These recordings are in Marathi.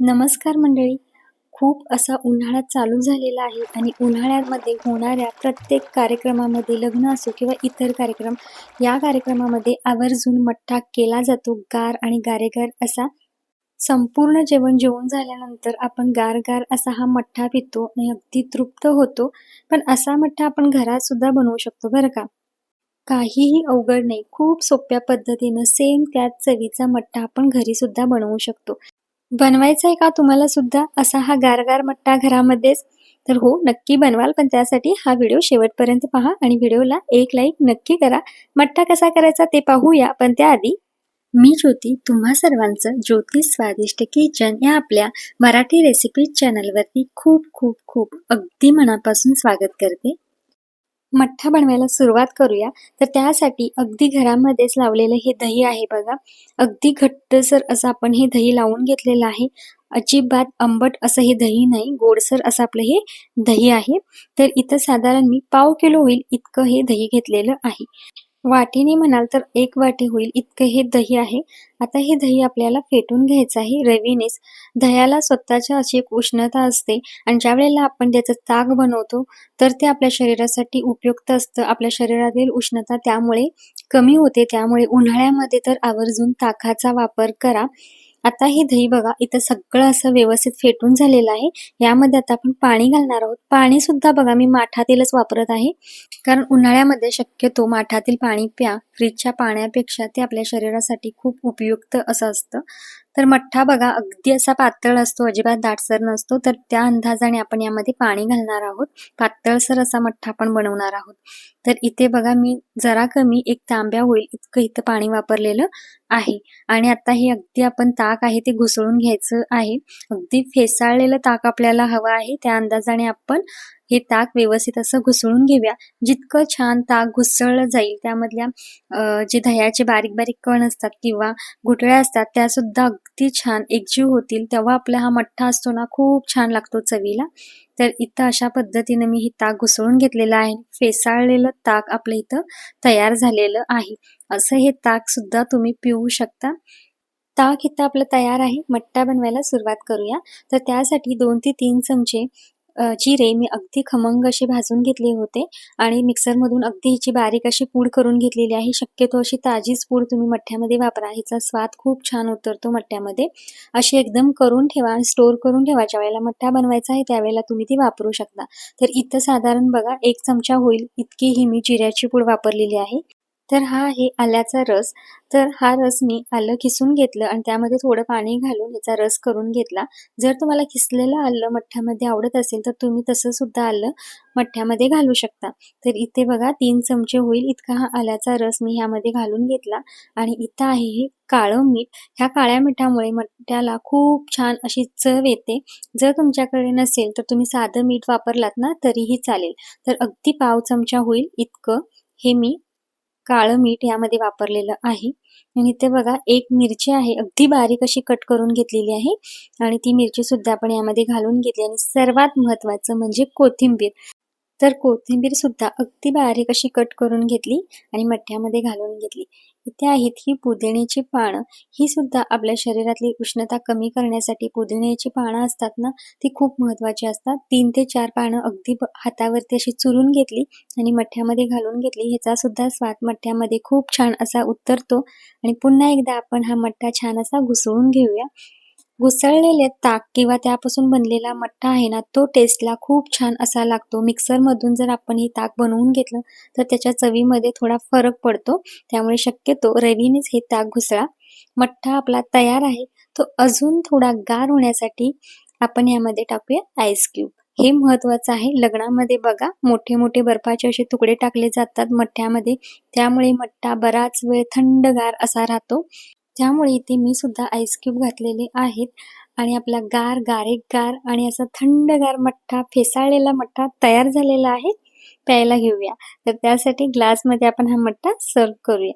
नमस्कार मंडळी. खूप असा उन्हाळा चालू झालेला आहे आणि उन्हाळ्यामध्ये होणाऱ्या प्रत्येक कार्यक्रमामध्ये लग्न असो किंवा इतर कार्यक्रम या कार्यक्रमामध्ये आवर्जून मठ्ठा केला जातो. गार आणि गारेगार असा संपूर्ण जेवण जेवून झाल्यानंतर आपण गार गार असा हा मठ्ठा पितो आणि अगदी तृप्त होतो. पण असा मठ्ठा आपण घरात सुद्धा बनवू शकतो बरं का? काहीही अवघड नाही. खूप सोप्या पद्धतीनं सेम त्याच चवीचा मठ्ठा आपण घरी सुद्धा बनवू शकतो. बनवायचा आहे का तुम्हाला सुद्धा? असा हा गारगार मट्टा घरामध्येच. तर हो नक्की बनवाल पण त्यासाठी हा व्हिडिओ शेवटपर्यंत पहा आणि व्हिडिओला एक लाईक नक्की करा. मट्टा कसा करायचा ते पाहूया पण त्याआधी मी ज्योती तुम्हा सर्वांचं ज्योती स्वादिष्ट किचन या आपल्या मराठी रेसिपी चॅनलवरती खूप खूप खूप अगदी मनापासून स्वागत करते. मठ्ठा बनवायला सुरुवात करूया. तर त्यासाठी अगदी घरामध्येच लावलेलं हे दही आहे बघा. अगदी घट्टसर असं आपण हे दही लावून घेतलेलं आहे. अजिबात आंबट असं हे दही नाही गोडसर असं आपलं हे दही आहे. तर इथं साधारण मी पाव किलो होईल इतकं हे दही घेतलेलं आहे. वाटीने म्हणाल तर एक वाटी होईल इतकं हे दही आहे. आता हे दही आपल्याला फेटून घ्यायचं आहे रवीनेच. दह्याला स्वतःच्या अशी एक उष्णता असते आणि ज्या वेळेला आपण त्याचं ताक बनवतो तर ते आपल्या शरीरासाठी उपयुक्त असतं. आपल्या शरीरातील उष्णता त्यामुळे कमी होते त्यामुळे उन्हाळ्यामध्ये तर आवर्जून ताकाचा वापर करा. आता हे दही बघा इथं सगळं असं व्यवस्थित फेटून झालेलं आहे. यामध्ये आता आपण पाणी घालणार आहोत. पाणी सुद्धा बघा मी माठातीलच वापरत आहे. कारण उन्हाळ्यामध्ये शक्यतो माठातील पाणी प्या. फ्रीजच्या पाण्यापेक्षा ते आपल्या शरीरासाठी खूप उपयुक्त असं असतं. तर मठ्ठा बघा अगदी असा पातळ असतो अजिबात दाटसर नसतो. तर त्या अंदाजाने आपण यामध्ये पाणी घालणार आहोत. पातळसर असा मठ्ठा आपण बनवणार आहोत. तर इथे बघा मी जरा कमी एक तांब्या होईल इतकं इथं पाणी वापरलेलं आहे. आणि आता हे अगदी आपण ताक आहे ते घुसळून घ्यायचं आहे. अगदी फेसाळलेलं ताक आपल्याला हवं आहे. त्या अंदाजाने आपण हे ताक व्यवस्थित असं घुसळून घेऊया. जितकं छान ताक घुसळलं जाईल त्यामधल्या जे दह्याचे बारीक बारीक कण असतात किंवा घुटळ्या असतात त्या सुद्धा अगदी छान एकजीव होतील. तेव्हा आपला हा मठ्ठा असतो ना खूप छान लागतो चवीला. तर इथं अशा पद्धतीनं मी हे ताक घुसळून घेतलेलं आहे. फेसाळलेलं ताक आपलं इथं तयार झालेलं आहे. असं हे ताक सुद्धा तुम्ही पिऊ शकता. ताक इथं आपलं तयार आहे. मट्टा बनवायला सुरुवात करूया. तर त्यासाठी दोन ते तीन चमचे जिरे मी अगदी खमंग असे भाजून घेतले होते आणि मिक्सरमधून अगदी हिची बारीक अशी पूड करून घेतलेली आहे. शक्यतो अशी ताजीच पूड तुम्ही मठ्ठ्यामध्ये वापरा. हिचा स्वाद खूप छान उतरतो मठ्ठ्यामध्ये अशी एकदम करून ठेवा आणि स्टोर करून ठेवा. ज्या वेळेला मठ्ठा बनवायचा आहे त्यावेळेला तुम्ही ती वापरू शकता. तर इथं साधारण बघा एक चमचा होईल इतकी ही मी जिऱ्याची पूड वापरलेली आहे. तर हा आहे आल्याचा रस. तर हा रस मी आलं किसून घेतलं आणि त्यामध्ये थोडं पाणी घालून याचा रस करून घेतला. जर तुम्हाला किसलेलं आलं मठ्ठ्यामध्ये आवडत असेल तर तुम्ही तसं सुद्धा आलं मठ्ठ्यामध्ये घालू शकता. तर इथे बघा तीन चमचे होईल. इतका हा आल्याचा रस मी ह्यामध्ये घालून घेतला. आणि इथं आहे हे काळं मीठ. ह्या काळ्या मिठामुळे मठ्ठ्याला खूप छान अशी चव येते. जर तुमच्याकडे नसेल तर तुम्ही साधं मीठ वापरलात ना तरीही चालेल. तर अगदी पाव चमचा होईल इतकं. हे मी काळं मीठ यामध्ये वापरलेलं आहे. आणि इथे बघा एक मिरची आहे अगदी बारीक अशी कट करून घेतलेली आहे. आणि ती मिरची सुद्धा आपण यामध्ये घालून घेतली. आणि सर्वात महत्वाचं म्हणजे कोथिंबीर. तर कोथिंबीर सुद्धा अगदी बारीक अशी कट करून घेतली आणि मठ्ठ्यामध्ये घालून घेतली. इथे आहेत ही पुदिण्याची पानं. ही सुद्धा आपल्या शरीरातली उष्णता कमी करण्यासाठी पुदिण्याची पानं असतात ना ती खूप महत्वाची असतात. तीन ते चार पानं अगदी हातावरती अशी चुरून घेतली आणि मठ्ठ्यामध्ये घालून घेतली. ह्याचा सुद्धा स्वाद मठ्ठ्यामध्ये खूप छान असा उतरतो. आणि पुन्हा एकदा आपण हा मठ्ठा छान असा घुसळून घेऊया. घुसळलेले ताक किंवा त्यापासून बनलेला मठ्ठा आहे ना तो टेस्टला खूप छान असा लागतो. मिक्सरमधून जर आपण हे ताक बनवून घेतलं तर त्याच्या चवीमध्ये थोडा फरक पडतो. त्यामुळे शक्यतो रवीनेच हे ताक घुसळा. मठ्ठा आपला तयार आहे तो अजून थोडा गार होण्यासाठी आपण यामध्ये टाकूया आईस क्यूब हे महत्वाचं आहे. लग्नामध्ये बघा मोठे मोठे बर्फाचे असे तुकडे टाकले जातात मठ्ठ्यामध्ये. त्यामुळे मठ्ठा बराच वेळ थंडगार असा राहतो. त्यामुळे इथे मी सुद्धा आईस क्यूब घातलेले आहेत. आणि आपला गार गारे गार आणि असा थंडगार मठ्ठा फेसाळलेला मठ्ठा तयार झालेला आहे. प्यायला घेऊया. तर त्यासाठी ग्लासमध्ये आपण हा मठ्ठा सर्व करूया.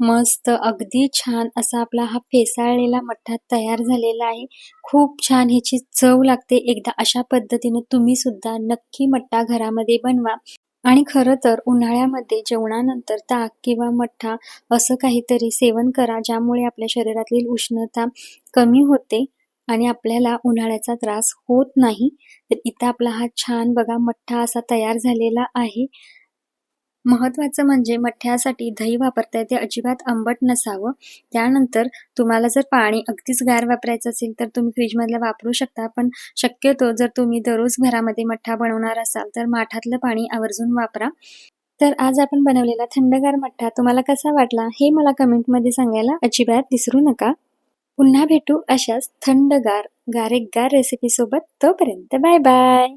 मस्त अगदी छान असा आपला हा फेसाळलेला मठ्ठा तयार झालेला आहे. खूप छान ह्याची चव लागते. एकदा अशा पद्धतीने तुम्ही सुद्धा नक्की मठ्ठा घरामध्ये बनवा. आणि खरं तर उन्हाळ्यामध्ये जेवणानंतर ताक किंवा मठ्ठा असं काहीतरी सेवन करा ज्यामुळे आपल्या शरीरातील उष्णता कमी होते आणि आपल्याला उन्हाळ्याचा त्रास होत नाही. तर इथं आपला हा छान बघा मठ्ठा असा तयार झालेला आहे. महत्त्वाचं म्हणजे मठ्ठ्यासाठी दही वापरता ते अजिबात आंबट नसावं. त्यानंतर तुम्हाला जर पाणी अगदीच गार वापरायचं असेल तर तुम्ही फ्रीजमधलं वापरू शकता पण शक्यतो जर तुम्ही दररोज घरामध्ये मठ्ठा बनवणार असाल तर माठातलं पाणी आवर्जून वापरा. तर आज आपण बनवलेला थंडगार मठ्ठा तुम्हाला कसा वाटला हे मला कमेंटमध्ये सांगायला अजिबात विसरू नका. पुन्हा भेटू अशाच थंडगार गारेगार रेसिपीसोबत तोपर्यंत बाय बाय.